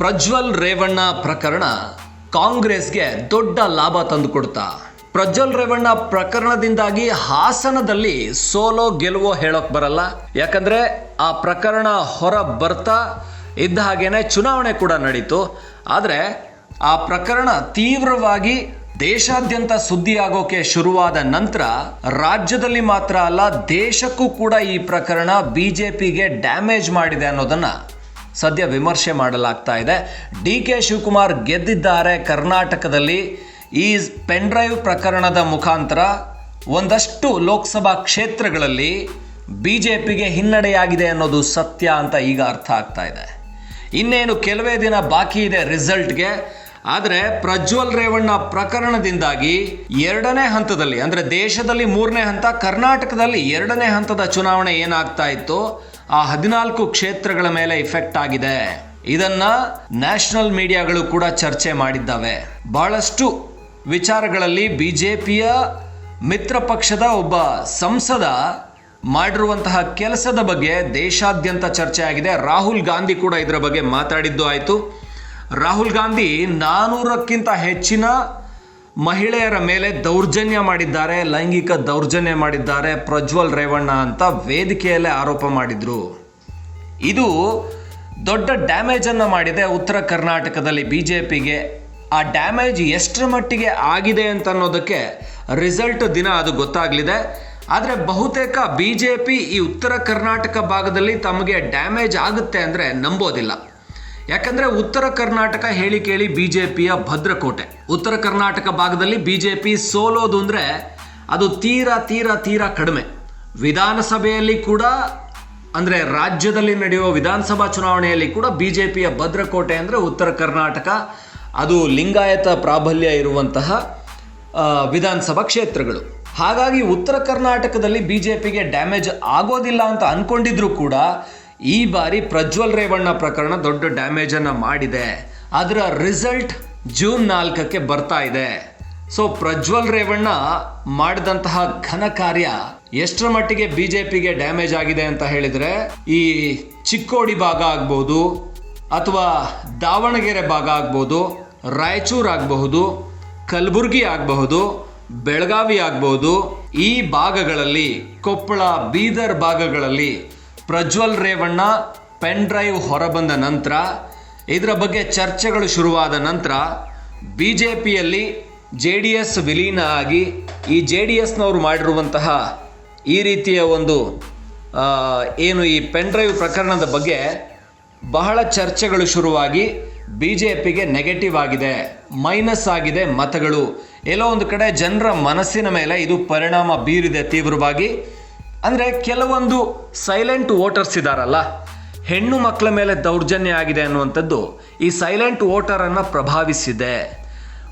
ಪ್ರಜ್ವಲ್ ರೇವಣ್ಣ ಪ್ರಕರಣ ಕಾಂಗ್ರೆಸ್ಗೆ ದೊಡ್ಡ ಲಾಭ ತಂದುಕೊಡ್ತಾ ಪ್ರಜ್ವಲ್ ರೇವಣ್ಣ ಪ್ರಕರಣದಿಂದಾಗಿ ಹಾಸನದಲ್ಲಿ ಸೋಲೋ ಗೆಲುವೋ ಹೇಳೋಕ್ ಬರಲ್ಲ. ಯಾಕಂದ್ರೆ ಆ ಪ್ರಕರಣ ಹೊರ ಬರ್ತಾ, ಇದ್ದ ಹಾಗೇನೆ ಚುನಾವಣೆ ಕೂಡ ನಡೀತು. ಆದರೆ ಆ ಪ್ರಕರಣ ತೀವ್ರವಾಗಿ ದೇಶಾದ್ಯಂತ ಸುದ್ದಿಯಾಗೋಕೆ ಶುರುವಾದ ನಂತರ ರಾಜ್ಯದಲ್ಲಿ ಮಾತ್ರ ಅಲ್ಲ, ದೇಶಕ್ಕೂ ಕೂಡ ಈ ಪ್ರಕರಣ ಬಿಜೆಪಿಗೆ ಡ್ಯಾಮೇಜ್ ಮಾಡಿದೆ ಅನ್ನೋದನ್ನ ಸದ್ಯ ವಿಮರ್ಶೆ ಮಾಡಲಾಗ್ತಾ ಇದೆ. ಡಿ ಕೆ ಶಿವಕುಮಾರ್ ಗೆದ್ದಿದ್ದಾರೆ ಕರ್ನಾಟಕದಲ್ಲಿ. ಈ ಪೆನ್ಡ್ರೈವ್ ಪ್ರಕರಣದ ಮುಖಾಂತರ ಒಂದಷ್ಟು ಲೋಕಸಭಾ ಕ್ಷೇತ್ರಗಳಲ್ಲಿ ಬಿ ಜೆ ಪಿಗೆ ಹಿನ್ನಡೆಯಾಗಿದೆ ಅನ್ನೋದು ಸತ್ಯ ಅಂತ ಈಗ ಅರ್ಥ ಆಗ್ತಾ ಇದೆ. ಇನ್ನೇನು ಕೆಲವೇ ದಿನ ಬಾಕಿ ಇದೆ ರಿಸಲ್ಟ್ಗೆ. ಆದರೆ ಪ್ರಜ್ವಲ್ ರೇವಣ್ಣ ಪ್ರಕರಣದಿಂದಾಗಿ ಎರಡನೇ ಹಂತದಲ್ಲಿ, ಅಂದರೆ ದೇಶದಲ್ಲಿ ಮೂರನೇ ಹಂತ, ಕರ್ನಾಟಕದಲ್ಲಿ ಎರಡನೇ ಹಂತದ ಚುನಾವಣೆ ಏನಾಗ್ತಾ ಇತ್ತು ಆ ಹದಿನಾಲ್ಕು ಕ್ಷೇತ್ರಗಳ ಮೇಲೆ ಇಫೆಕ್ಟ್ ಆಗಿದೆ. ಇದನ್ನ ನ್ಯಾಷನಲ್ ಮೀಡಿಯಾಗಳು ಕೂಡ ಚರ್ಚೆ ಮಾಡಿದ್ದಾವೆ. ಬಹಳಷ್ಟು ವಿಚಾರಗಳಲ್ಲಿ ಬಿಜೆಪಿಯ ಮಿತ್ರ ಪಕ್ಷದ ಒಬ್ಬ ಸಂಸದ ಮಾಡಿರುವಂತಹ ಕೆಲಸದ ಬಗ್ಗೆ ದೇಶಾದ್ಯಂತ ಚರ್ಚೆ ಆಗಿದೆ. ರಾಹುಲ್ ಗಾಂಧಿ ಕೂಡ ಇದರ ಬಗ್ಗೆ ಮಾತಾಡಿದ್ದು ಆಯಿತು. ರಾಹುಲ್ ಗಾಂಧಿ ನಾನೂರಕ್ಕಿಂತ ಹೆಚ್ಚಿನ ಮಹಿಳೆಯರ ಮೇಲೆ ದೌರ್ಜನ್ಯ ಮಾಡಿದ್ದಾರೆ, ಲೈಂಗಿಕ ದೌರ್ಜನ್ಯ ಮಾಡಿದ್ದಾರೆ ಪ್ರಜ್ವಲ್ ರೇವಣ್ಣ ಅಂತ ವೇದಿಕೆಯಲ್ಲೇ ಆರೋಪ ಮಾಡಿದ್ರು. ಇದು ದೊಡ್ಡ ಡ್ಯಾಮೇಜ್ ಅನ್ನು ಮಾಡಿದೆ ಉತ್ತರ ಕರ್ನಾಟಕದಲ್ಲಿ ಬಿಜೆಪಿಗೆ. ಆ ಡ್ಯಾಮೇಜ್ ಎಷ್ಟರ ಮಟ್ಟಿಗೆ ಆಗಿದೆ ಅಂತ ಅನ್ನೋದಕ್ಕೆ ರಿಸಲ್ಟ್ ದಿನ ಅದು ಗೊತ್ತಾಗಲಿದೆ. ಆದರೆ ಬಹುತೇಕ ಬಿ ಜೆ ಪಿ ಈ ಉತ್ತರ ಕರ್ನಾಟಕ ಭಾಗದಲ್ಲಿ ತಮಗೆ ಡ್ಯಾಮೇಜ್ ಆಗುತ್ತೆ ಅಂದರೆ ನಂಬೋದಿಲ್ಲ. ಯಾಕಂದರೆ ಉತ್ತರ ಕರ್ನಾಟಕ ಹೇಳಿ ಕೇಳಿ ಬಿ ಜೆ ಪಿಯ ಭದ್ರಕೋಟೆ. ಉತ್ತರ ಕರ್ನಾಟಕ ಭಾಗದಲ್ಲಿ ಬಿ ಜೆ ಪಿ ಸೋಲೋದು ಅಂದರೆ ಅದು ತೀರಾ ತೀರಾ ತೀರಾ ಕಡಿಮೆ. ವಿಧಾನಸಭೆಯಲ್ಲಿ ಕೂಡ ಅಂದರೆ ರಾಜ್ಯದಲ್ಲಿ ನಡೆಯುವ ವಿಧಾನಸಭಾ ಚುನಾವಣೆಯಲ್ಲಿ ಕೂಡ ಬಿ ಜೆ ಪಿಯ ಭದ್ರಕೋಟೆ ಅಂದರೆ ಉತ್ತರ ಕರ್ನಾಟಕ. ಅದು ಲಿಂಗಾಯತ ಪ್ರಾಬಲ್ಯ ಇರುವಂತಹ ವಿಧಾನಸಭಾ ಕ್ಷೇತ್ರಗಳು. ಹಾಗಾಗಿ ಉತ್ತರ ಕರ್ನಾಟಕದಲ್ಲಿ ಬಿ ಜೆ ಪಿಗೆ ಡ್ಯಾಮೇಜ್ ಆಗೋದಿಲ್ಲ ಅಂತ ಅಂದ್ಕೊಂಡಿದ್ರೂ ಕೂಡ ಈ ಬಾರಿ ಪ್ರಜ್ವಲ್ ರೇವಣ್ಣ ಪ್ರಕರಣ ದೊಡ್ಡ ಡ್ಯಾಮೇಜನ್ನು ಮಾಡಿದೆ. ಅದರ ರಿಸಲ್ಟ್ ಜೂನ್ ನಾಲ್ಕಕ್ಕೆ ಬರ್ತಾ ಇದೆ. ಸೊ ಪ್ರಜ್ವಲ್ ರೇವಣ್ಣ ಮಾಡಿದಂತಹ ಘನ ಕಾರ್ಯ ಎಷ್ಟರ ಮಟ್ಟಿಗೆ ಬಿಜೆಪಿಗೆ ಡ್ಯಾಮೇಜ್ ಆಗಿದೆ ಅಂತ ಹೇಳಿದ್ರೆ, ಈ ಚಿಕ್ಕೋಡಿ ಭಾಗ ಆಗ್ಬೋದು ಅಥವಾ ದಾವಣಗೆರೆ ಭಾಗ ಆಗ್ಬೋದು, ರಾಯಚೂರು ಆಗಬಹುದು, ಕಲಬುರಗಿ ಆಗಬಹುದು, ಬೆಳಗಾವಿ ಆಗಬಹುದು ಈ ಭಾಗಗಳಲ್ಲಿ, ಕೊಪ್ಪಳ, ಬೀದರ್ ಭಾಗಗಳಲ್ಲಿ ಪ್ರಜ್ವಲ್ ರೇವಣ್ಣ ಪೆನ್ ಡ್ರೈವ್ ಹೊರಬಂದ ನಂತರ ಇದರ ಬಗ್ಗೆ ಚರ್ಚೆಗಳು ಶುರುವಾದ ನಂತರ ಬಿ ಜೆ ಪಿಯಲ್ಲಿ ಜೆ ಡಿ ಎಸ್ ವಿಲೀನ ಆಗಿ ಈ ಜೆ ಡಿ ಎಸ್ನವರು ಮಾಡಿರುವಂತಹ ಈ ರೀತಿಯ ಒಂದು ಏನು ಈ ಪೆನ್ ಡ್ರೈವ್ ಪ್ರಕರಣದ ಬಗ್ಗೆ ಬಹಳ ಚರ್ಚೆಗಳು ಶುರುವಾಗಿ ಬಿ ಜೆ ಪಿಗೆ ನೆಗೆಟಿವ್ ಆಗಿದೆ, ಮೈನಸ್ ಆಗಿದೆ ಮತಗಳು. ಎಲ್ಲೋ ಒಂದು ಕಡೆ ಜನರ ಮನಸ್ಸಿನ ಮೇಲೆ ಇದು ಪರಿಣಾಮ ಬೀರಿದೆ ತೀವ್ರವಾಗಿ. ಅಂದರೆ ಕೆಲವೊಂದು ಸೈಲೆಂಟ್ ವೋಟರ್ಸ್ ಇದ್ದಾರಲ್ಲ ಹೆಣ್ಣು ಮಕ್ಕಳ ಮೇಲೆ ದೌರ್ಜನ್ಯ ಆಗಿದೆ ಅನ್ನುವಂಥದ್ದು ಈ ಸೈಲೆಂಟ್ ವೋಟರನ್ನು ಪ್ರಭಾವಿಸಿದೆ.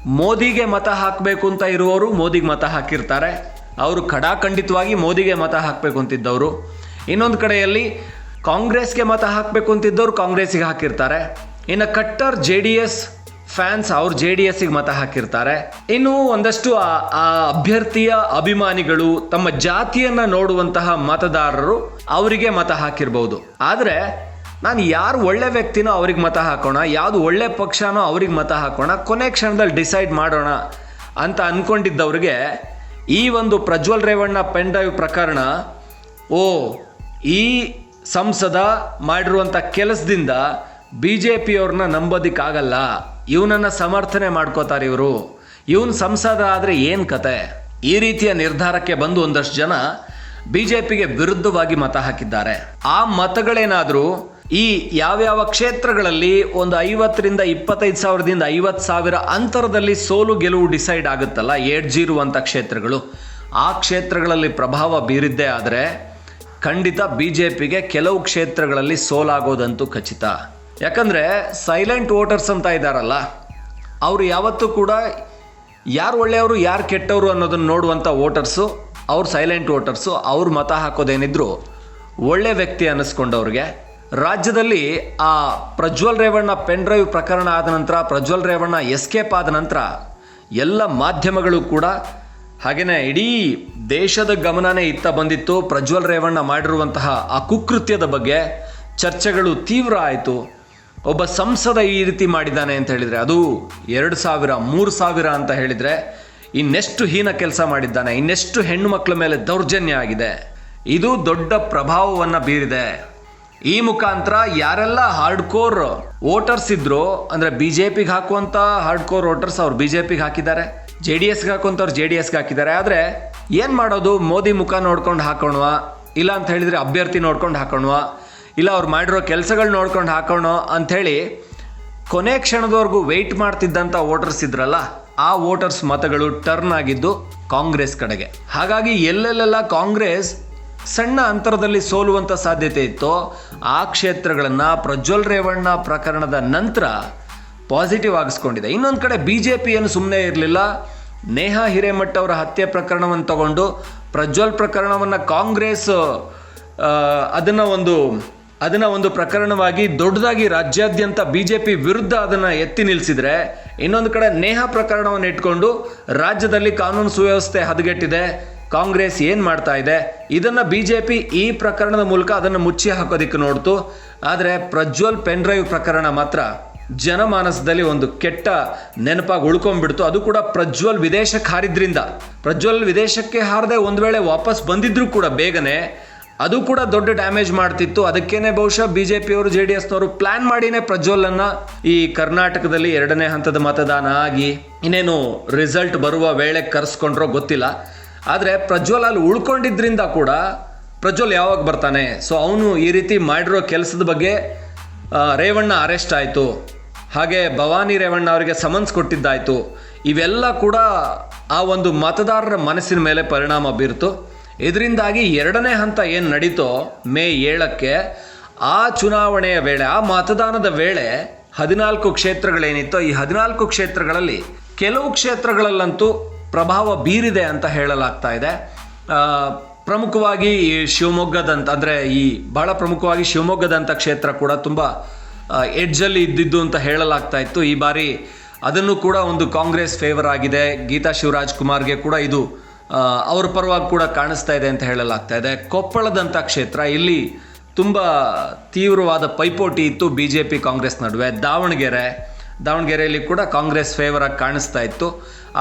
ಮೋದಿಗೆ ಮತ ಹಾಕಬೇಕು ಅಂತ ಇರುವವರು ಮೋದಿಗೆ ಮತ ಹಾಕಿರ್ತಾರೆ. ಅವರು ಖಡಾಖಂಡಿತವಾಗಿ ಮೋದಿಗೆ ಮತ ಹಾಕಬೇಕು ಅಂತಿದ್ದವರು. ಇನ್ನೊಂದು ಕಡೆಯಲ್ಲಿ ಕಾಂಗ್ರೆಸ್ಗೆ ಮತ ಹಾಕಬೇಕು ಅಂತಿದ್ದವರು ಕಾಂಗ್ರೆಸ್ಸಿಗೆ ಹಾಕಿರ್ತಾರೆ. ಇನ್ನು ಕಟ್ಟರ್ ಜೆ ಡಿ ಎಸ್ ಫ್ಯಾನ್ಸ್ ಅವ್ರು ಜೆ ಡಿ ಎಸ್ಸಿಗೆ ಮತ ಹಾಕಿರ್ತಾರೆ. ಇನ್ನು ಒಂದಷ್ಟು ಆ ಅಭ್ಯರ್ಥಿಯ ಅಭಿಮಾನಿಗಳು ತಮ್ಮ ಜಾತಿಯನ್ನ ನೋಡುವಂತಹ ಮತದಾರರು ಅವರಿಗೆ ಮತ ಹಾಕಿರ್ಬೋದು. ಆದರೆ ನಾನು ಯಾರು ಒಳ್ಳೆ ವ್ಯಕ್ತಿನೋ ಅವ್ರಿಗೆ ಮತ ಹಾಕೋಣ, ಯಾವುದು ಒಳ್ಳೆ ಪಕ್ಷನೋ ಅವ್ರಿಗೆ ಮತ ಹಾಕೋಣ, ಕೊನೆ ಕ್ಷಣದಲ್ಲಿ ಡಿಸೈಡ್ ಮಾಡೋಣ ಅಂತ ಅಂದ್ಕೊಂಡಿದ್ದವ್ರಿಗೆ ಈ ಒಂದು ಪ್ರಜ್ವಲ್ ರೇವಣ್ಣ ಪೆನ್ ಡ್ರೈವ್ ಪ್ರಕರಣ, ಓ ಈ ಸಂಸದ ಮಾಡಿರುವಂಥ ಕೆಲಸದಿಂದ ಬಿ ಜೆ ಪಿಯವ್ರನ್ನ ನಂಬೋದಿಕ್ಕಾಗಲ್ಲ. ಇವನನ್ನು ಸಮರ್ಥನೆ ಮಾಡ್ಕೋತಾರೆ ಇವರು. ಇವನು ಸಂಸದ ಆದರೆ ಏನು ಕತೆ? ಈ ರೀತಿಯ ನಿರ್ಧಾರಕ್ಕೆ ಬಂದು ಒಂದಷ್ಟು ಜನ ಬಿ ಜೆ ಪಿಗೆ ವಿರುದ್ಧವಾಗಿ ಮತ ಹಾಕಿದ್ದಾರೆ. ಆ ಮತಗಳೇನಾದರೂ ಈ ಯಾವ್ಯಾವ ಕ್ಷೇತ್ರಗಳಲ್ಲಿ ಒಂದು ಐವತ್ತರಿಂದ ಇಪ್ಪತ್ತೈದು ಸಾವಿರದಿಂದ ಐವತ್ತು ಸಾವಿರ ಅಂತರದಲ್ಲಿ ಸೋಲು ಗೆಲುವು ಡಿಸೈಡ್ ಆಗುತ್ತಲ್ಲ? ಏಡ್ಜಿರುವಂಥ ಕ್ಷೇತ್ರಗಳು. ಆ ಕ್ಷೇತ್ರಗಳಲ್ಲಿ ಪ್ರಭಾವ ಬೀರಿದ್ದೇ ಆದರೆ ಖಂಡಿತ ಬಿ ಜೆ ಪಿಗೆ ಕೆಲವು ಕ್ಷೇತ್ರಗಳಲ್ಲಿ ಸೋಲಾಗೋದಂತೂ ಖಚಿತ. ಯಾಕಂದರೆ ಸೈಲೆಂಟ್ ವೋಟರ್ಸ್ ಅಂತ ಇದ್ದಾರಲ್ಲ ಅವರು ಯಾವತ್ತೂ ಕೂಡ ಯಾರು ಒಳ್ಳೆಯವರು, ಯಾರು ಕೆಟ್ಟವರು ಅನ್ನೋದನ್ನು ನೋಡುವಂಥ ವೋಟರ್ಸು ಅವ್ರು ಸೈಲೆಂಟ್ ವೋಟರ್ಸು ಅವ್ರು ಮತ ಹಾಕೋದೇನಿದ್ರು ಒಳ್ಳೆ ವ್ಯಕ್ತಿ ಅನ್ನಿಸ್ಕೊಂಡವ್ರಿಗೆ. ರಾಜ್ಯದಲ್ಲಿ ಆ ಪ್ರಜ್ವಲ್ ರೇವಣ್ಣ ಪೆನ್ ಡ್ರೈವ್ ಪ್ರಕರಣ ಆದ ನಂತರ, ಪ್ರಜ್ವಲ್ ರೇವಣ್ಣ ಎಸ್ಕೇಪ್ ಆದ ನಂತರ ಎಲ್ಲ ಮಾಧ್ಯಮಗಳು ಕೂಡ ಹಾಗೆಯೇ ಇಡೀ ದೇಶದ ಗಮನನೇ ಇತ್ತ ಬಂದಿತ್ತು ಪ್ರಜ್ವಲ್ ರೇವಣ್ಣ ಮಾಡಿರುವಂತಹ ಆ ಕುಕೃತ್ಯದ ಬಗ್ಗೆ. ಚರ್ಚೆಗಳು ತೀವ್ರ ಆಯಿತು. ಒಬ್ಬ ಸಂಸದ ಈ ರೀತಿ ಮಾಡಿದ್ದಾನೆ ಅಂತ ಹೇಳಿದರೆ, ಅದು ಎರಡು ಸಾವಿರ, ಮೂರು ಸಾವಿರ ಅಂತ ಹೇಳಿದರೆ, ಇನ್ನೆಷ್ಟು ಹೀನ ಕೆಲಸ ಮಾಡಿದ್ದಾನೆ, ಇನ್ನೆಷ್ಟು ಹೆಣ್ಣು ಮಕ್ಕಳ ಮೇಲೆ ದೌರ್ಜನ್ಯ ಆಗಿದೆ. ಇದು ದೊಡ್ಡ ಪ್ರಭಾವವನ್ನು ಬೀರಿದೆ. ಈ ಮುಖಾಂತರ ಯಾರೆಲ್ಲ ಹಾರ್ಡ್ ಕೋರ್ ವೋಟರ್ಸ್ ಇದ್ರು ಜೆ ಪಿಗೆ ಹಾಕುವಂಥ ಹಾರ್ಡ್ ಕೋರ್ ವೋಟರ್ಸ್ ಅವ್ರು ಬಿ ಜೆ ಪಿಗೆ ಹಾಕಿದ್ದಾರೆ ಜೆ ಡಿ ಎಸ್ಗೆ ಹಾಕುವಂಥವ್ರು ಜೆ ಡಿ ಎಸ್ಗೆ ಹಾಕಿದ್ದಾರೆ, ಆದರೆ ಏನು ಮಾಡೋದು, ಮೋದಿ ಮುಖ ನೋಡ್ಕೊಂಡು ಹಾಕೋಣ ಇಲ್ಲ ಅಂತ ಹೇಳಿದರೆ ಅಭ್ಯರ್ಥಿ ನೋಡ್ಕೊಂಡು ಹಾಕೋಣವ ಇಲ್ಲ, ಅವ್ರು ಮಾಡಿರೋ ಕೆಲಸಗಳು ನೋಡ್ಕೊಂಡು ಹಾಕೋಣ ಅಂಥೇಳಿ ಕೊನೆ ಕ್ಷಣದವರೆಗೂ ವೆಯ್ಟ್ ಮಾಡ್ತಿದ್ದಂಥ ವೋಟರ್ಸ್ ಇದ್ರಲ್ಲ, ಆ ವೋಟರ್ಸ್ ಮತಗಳು ಟರ್ನ್ ಆಗಿದ್ದು ಕಾಂಗ್ರೆಸ್ ಕಡೆಗೆ. ಹಾಗಾಗಿ ಎಲ್ಲೆಲ್ಲೆಲ್ಲ ಕಾಂಗ್ರೆಸ್ ಸಣ್ಣ ಅಂತರದಲ್ಲಿ ಸೋಲುವಂಥ ಸಾಧ್ಯತೆ ಇತ್ತು, ಆ ಕ್ಷೇತ್ರಗಳನ್ನು ಪ್ರಜ್ವಲ್ ರೇವಣ್ಣ ಪ್ರಕರಣದ ನಂತರ ಪಾಸಿಟಿವ್ ಆಗಿಸ್ಕೊಂಡಿದೆ. ಇನ್ನೊಂದು ಕಡೆ ಬಿ ಜೆ ಪಿ ಏನು ಸುಮ್ಮನೆ ಇರಲಿಲ್ಲ. ನೇಹಾ ಹಿರೇಮಠ್ ಅವರ ಹತ್ಯೆ ಪ್ರಕರಣವನ್ನು ತಗೊಂಡು ಪ್ರಜ್ವಲ್ ಪ್ರಕರಣವನ್ನು ಕಾಂಗ್ರೆಸ್ ಅದನ್ನು ಅದನ್ನ ಒಂದು ಅದನ್ನ ಒಂದು ಪ್ರಕರಣವಾಗಿ ದೊಡ್ಡದಾಗಿ ರಾಜ್ಯಾದ್ಯಂತ ಬಿ ಜೆ ಪಿ ವಿರುದ್ಧ ಅದನ್ನ ಎತ್ತಿ ನಿಲ್ಲಿಸಿದ್ರೆ ಇನ್ನೊಂದು ಕಡೆ ನೇಹ ಪ್ರಕರಣವನ್ನು ಇಟ್ಕೊಂಡು ರಾಜ್ಯದಲ್ಲಿ ಕಾನೂನು ಸುವ್ಯವಸ್ಥೆ ಹದಗೆಟ್ಟಿದೆ, ಕಾಂಗ್ರೆಸ್ ಏನು ಮಾಡ್ತಾ ಇದೆ, ಇದನ್ನ ಪಿ ಈ ಪ್ರಕರಣದ ಮೂಲಕ ಅದನ್ನು ಮುಚ್ಚಿ ಹಾಕೋದಿಕ್ಕೆ ನೋಡ್ತು. ಆದರೆ ಪ್ರಜ್ವಲ್ ಪೆನ್ ಡ್ರೈವ್ ಪ್ರಕರಣ ಮಾತ್ರ ಜನಮಾನಸದಲ್ಲಿ ಒಂದು ಕೆಟ್ಟ ನೆನಪಾಗಿ ಉಳ್ಕೊಂಡ್ಬಿಡ್ತು. ಅದು ಕೂಡ ಪ್ರಜ್ವಲ್ ವಿದೇಶಕ್ಕೆ ಹಾರಿದ್ರಿಂದ. ಪ್ರಜ್ವಲ್ ವಿದೇಶಕ್ಕೆ ಹಾರದೆ ಒಂದು ವೇಳೆ ವಾಪಸ್ ಬಂದಿದ್ರು ಕೂಡ ಬೇಗನೆ ಅದು ಕೂಡ ದೊಡ್ಡ ಡ್ಯಾಮೇಜ್ ಮಾಡ್ತಿತ್ತು. ಅದಕ್ಕೇನೆ ಬಹುಶಃ ಬಿಜೆಪಿಯವರು ಜೆ ಡಿ ಎಸ್ನವರು ಪ್ಲಾನ್ ಮಾಡಿನೇ ಪ್ರಜ್ವಲನ್ನ ಈ ಕರ್ನಾಟಕದಲ್ಲಿ ಎರಡನೇ ಹಂತದ ಮತದಾನ ಆಗಿ ಇನ್ನೇನು ರಿಸಲ್ಟ್ ಬರುವ ವೇಳೆ ಕರೆಸ್ಕೊಂಡ್ರೋ ಗೊತ್ತಿಲ್ಲ. ಆದರೆ ಪ್ರಜ್ವಲ್ ಅಲ್ಲಿ ಉಳ್ಕೊಂಡಿದ್ರಿಂದ ಕೂಡ ಪ್ರಜ್ವಲ್ ಯಾವಾಗ ಬರ್ತಾನೆ? ಸೊ ಅವನು ಈ ರೀತಿ ಮಾಡಿರೋ ಕೆಲಸದ ಬಗ್ಗೆ ರೇವಣ್ಣ ಅರೆಸ್ಟ್ ಆಯಿತು. ಹಾಗೆ ಭವಾನಿ ರೇವಣ್ಣ ಅವರಿಗೆ ಸಮನ್ಸ್ ಕೊಟ್ಟಿದ್ದಾಯಿತು. ಇವೆಲ್ಲ ಕೂಡ ಆ ಒಂದು ಮತದಾರರ ಮನಸ್ಸಿನ ಮೇಲೆ ಪರಿಣಾಮ ಬೀರ್ತು. ಇದರಿಂದಾಗಿ ಎರಡನೇ ಹಂತ ಏನು ನಡೀತೋ ಮೇ ಏಳಕ್ಕೆ ಆ ಚುನಾವಣೆಯ ವೇಳೆ, ಆ ಮತದಾನದ ವೇಳೆ ಹದಿನಾಲ್ಕು ಕ್ಷೇತ್ರಗಳೇನಿತ್ತೋ, ಈ ಹದಿನಾಲ್ಕು ಕ್ಷೇತ್ರಗಳಲ್ಲಿ ಕೆಲವು ಕ್ಷೇತ್ರಗಳಲ್ಲಂತೂ ಪ್ರಭಾವ ಬೀರಿದೆ ಅಂತ ಹೇಳಲಾಗ್ತಾ ಇದೆ. ಪ್ರಮುಖವಾಗಿ ಈ ಶಿವಮೊಗ್ಗದಂತ, ಅಂದರೆ ಈ ಬಹಳ ಪ್ರಮುಖವಾಗಿ ಶಿವಮೊಗ್ಗದಂಥ ಕ್ಷೇತ್ರ ಕೂಡ ತುಂಬ ಎಡ್ಜಲ್ಲಿ ಇದ್ದಿದ್ದು ಅಂತ ಹೇಳಲಾಗ್ತಾ ಇತ್ತು. ಈ ಬಾರಿ ಅದನ್ನು ಕೂಡ ಒಂದು ಕಾಂಗ್ರೆಸ್ ಫೇವರ್ ಆಗಿದೆ. ಗೀತಾ ಶಿವರಾಜ್ ಕುಮಾರ್ಗೆ ಕೂಡ ಇದು ಅವ್ರ ಪರವಾಗಿ ಕೂಡ ಕಾಣಿಸ್ತಾ ಇದೆ ಅಂತ ಹೇಳಲಾಗ್ತಾ ಇದೆ. ಕೊಪ್ಪಳದಂಥ ಕ್ಷೇತ್ರ ಇಲ್ಲಿ ತುಂಬ ತೀವ್ರವಾದ ಪೈಪೋಟಿ ಇತ್ತು ಬಿ ಜೆ ಪಿ ಕಾಂಗ್ರೆಸ್ ನಡುವೆ. ದಾವಣಗೆರೆ ದಾವಣಗೆರೆಯಲ್ಲಿ ಕೂಡ ಕಾಂಗ್ರೆಸ್ ಫೇವರ್ ಆಗಿ ಕಾಣಿಸ್ತಾ ಇತ್ತು.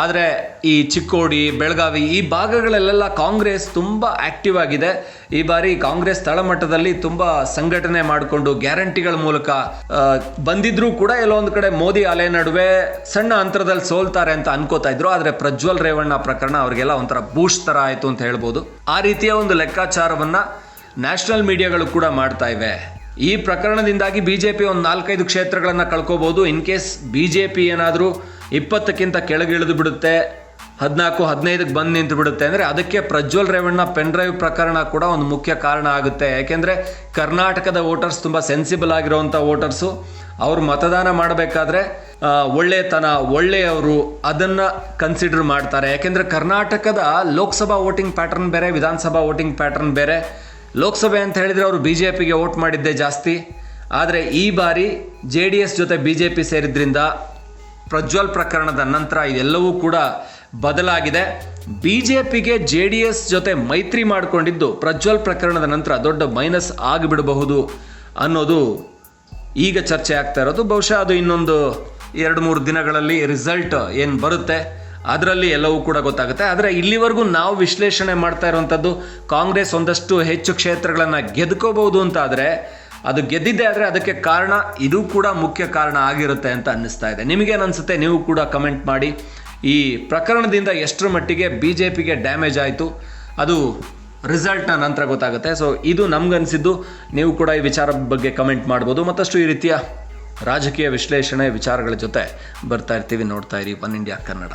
ಆದರೆ ಈ ಚಿಕ್ಕೋಡಿ, ಬೆಳಗಾವಿ ಈ ಭಾಗಗಳಲ್ಲೆಲ್ಲ ಕಾಂಗ್ರೆಸ್ ತುಂಬ ಆಕ್ಟಿವ್ ಆಗಿದೆ. ಈ ಬಾರಿ ಕಾಂಗ್ರೆಸ್ ತಳಮಟ್ಟದಲ್ಲಿ ತುಂಬ ಸಂಘಟನೆ ಮಾಡಿಕೊಂಡು ಗ್ಯಾರಂಟಿಗಳ ಮೂಲಕ ಬಂದಿದ್ರೂ ಕೂಡ ಎಲ್ಲೊಂದು ಕಡೆ ಮೋದಿ ಅಲೆ ನಡುವೆ ಸಣ್ಣ ಅಂತರದಲ್ಲಿ ಸೋಲ್ತಾರೆ ಅಂತ ಅನ್ಕೋತಾ ಇದ್ರು. ಆದರೆ ಪ್ರಜ್ವಲ್ ರೇವಣ್ಣ ಪ್ರಕರಣ ಅವರಿಗೆಲ್ಲ ಒಂಥರ ಬೂಸ್ಟ್ ಥರ ಆಯಿತು ಅಂತ ಹೇಳ್ಬೋದು. ಆ ರೀತಿಯ ಒಂದು ಲೆಕ್ಕಾಚಾರವನ್ನು ನ್ಯಾಷನಲ್ ಮೀಡಿಯಾಗಳು ಕೂಡ ಮಾಡ್ತಾ ಇವೆ. ಈ ಪ್ರಕರಣದಿಂದಾಗಿ ಬಿ ಜೆ ಪಿ ಒಂದು ನಾಲ್ಕೈದು ಕ್ಷೇತ್ರಗಳನ್ನು ಕಳ್ಕೋಬೋದು. In case B J P ಏನಾದರೂ ಇಪ್ಪತ್ತಕ್ಕಿಂತ ಕೆಳಗಿಳಿದು ಬಿಡುತ್ತೆ, ಹದಿನಾಲ್ಕು, ಹದಿನೈದಕ್ಕೆ ಬಂದು ನಿಂತು ಬಿಡುತ್ತೆ ಅಂದರೆ ಅದಕ್ಕೆ ಪ್ರಜ್ವಲ್ ರೇವಣ್ಣ ಪೆನ್ ಡ್ರೈವ್ ಪ್ರಕರಣ ಕೂಡ ಒಂದು ಮುಖ್ಯ ಕಾರಣ ಆಗುತ್ತೆ. ಯಾಕೆಂದರೆ ಕರ್ನಾಟಕದ ವೋಟರ್ಸ್ ತುಂಬ ಸೆನ್ಸಿಬಲ್ ಆಗಿರುವಂಥ ವೋಟರ್ಸು, ಅವರು ಮತದಾನ ಮಾಡಬೇಕಾದ್ರೆ ಒಳ್ಳೆಯತನ ಒಳ್ಳೆಯವರು ಅದನ್ನು ಕನ್ಸಿಡರ್ ಮಾಡ್ತಾರೆ. ಯಾಕೆಂದರೆ ಕರ್ನಾಟಕದ ಲೋಕಸಭಾ ವೋಟಿಂಗ್ ಪ್ಯಾಟರ್ನ್ ಬೇರೆ, ವಿಧಾನಸಭಾ ವೋಟಿಂಗ್ ಪ್ಯಾಟರ್ನ್ ಬೇರೆ. ಲೋಕಸಭೆ ಅಂತ ಹೇಳಿದರೆ ಅವರು ಬಿ ಜೆ ಪಿಗೆ ವೋಟ್ ಮಾಡಿದ್ದೇ ಜಾಸ್ತಿ. ಆದರೆ ಈ ಬಾರಿ ಜೆ ಡಿ ಎಸ್ ಜೊತೆ ಬಿ ಜೆ ಪಿ ಸೇರಿದ್ರಿಂದ ಪ್ರಜ್ವಲ್ ಪ್ರಕರಣದ ನಂತರ ಇದೆಲ್ಲವೂ ಕೂಡ ಬದಲಾಗಿದೆ. ಬಿ ಜೆ ಪಿಗೆ ಜೆ ಡಿ ಎಸ್ ಜೊತೆ ಮೈತ್ರಿ ಮಾಡಿಕೊಂಡಿದ್ದು ಪ್ರಜ್ವಲ್ ಪ್ರಕರಣದ ನಂತರ ದೊಡ್ಡ ಮೈನಸ್ ಆಗಿಬಿಡಬಹುದು ಅನ್ನೋದು ಈಗ ಚರ್ಚೆ ಆಗ್ತಾ ಇರೋದು. ಬಹುಶಃ ಅದು ಇನ್ನೊಂದು ಎರಡು ಮೂರು ದಿನಗಳಲ್ಲಿ ರಿಸಲ್ಟ್ ಏನು ಬರುತ್ತೆ. ಅದರಲ್ಲಿ ಎಲ್ಲವೂ ಕೂಡ ಗೊತ್ತಾಗುತ್ತೆ. ಆದರೆ ಇಲ್ಲಿವರೆಗೂ ನಾವು ವಿಶ್ಲೇಷಣೆ ಮಾಡ್ತಾ ಇರುವಂಥದ್ದು ಕಾಂಗ್ರೆಸ್ ಒಂದಷ್ಟು ಹೆಚ್ಚು ಕ್ಷೇತ್ರಗಳನ್ನು ಗೆದ್ಕೋಬಹುದು ಅಂತ ಆದರೆ ಅದು ಗೆದ್ದಿದ್ದೆ ಆದರೆ ಅದಕ್ಕೆ ಕಾರಣ ಇದು ಕೂಡ ಮುಖ್ಯ ಕಾರಣ ಆಗಿರುತ್ತೆ ಅಂತ ಅನ್ನಿಸ್ತಾ ಇದೆ. ನಿಮಗೇನು ಅನಿಸುತ್ತೆ ನೀವು ಕೂಡ ಕಮೆಂಟ್ ಮಾಡಿ. ಈ ಪ್ರಕರಣದಿಂದ ಎಷ್ಟರ ಮಟ್ಟಿಗೆ ಬಿ ಜೆ ಪಿಗೆ ಡ್ಯಾಮೇಜ್ ಆಯಿತು, ಅದು ರಿಸಲ್ಟ್ನ ನಂತರ ಗೊತ್ತಾಗುತ್ತೆ. ಸೊ ಇದು ನಮ್ಗನ್ಸಿದ್ದು. ನೀವು ಕೂಡ ಈ ವಿಚಾರ ಬಗ್ಗೆ ಕಮೆಂಟ್ ಮಾಡ್ಬೋದು. ಮತ್ತಷ್ಟು ಈ ರೀತಿಯ ರಾಜಕೀಯ ವಿಶ್ಲೇಷಣೆ ವಿಚಾರಗಳ ಜೊತೆ ಬರ್ತಾ ಇರ್ತೀವಿ. ನೋಡ್ತಾ ಇರಿ. One India Kannada.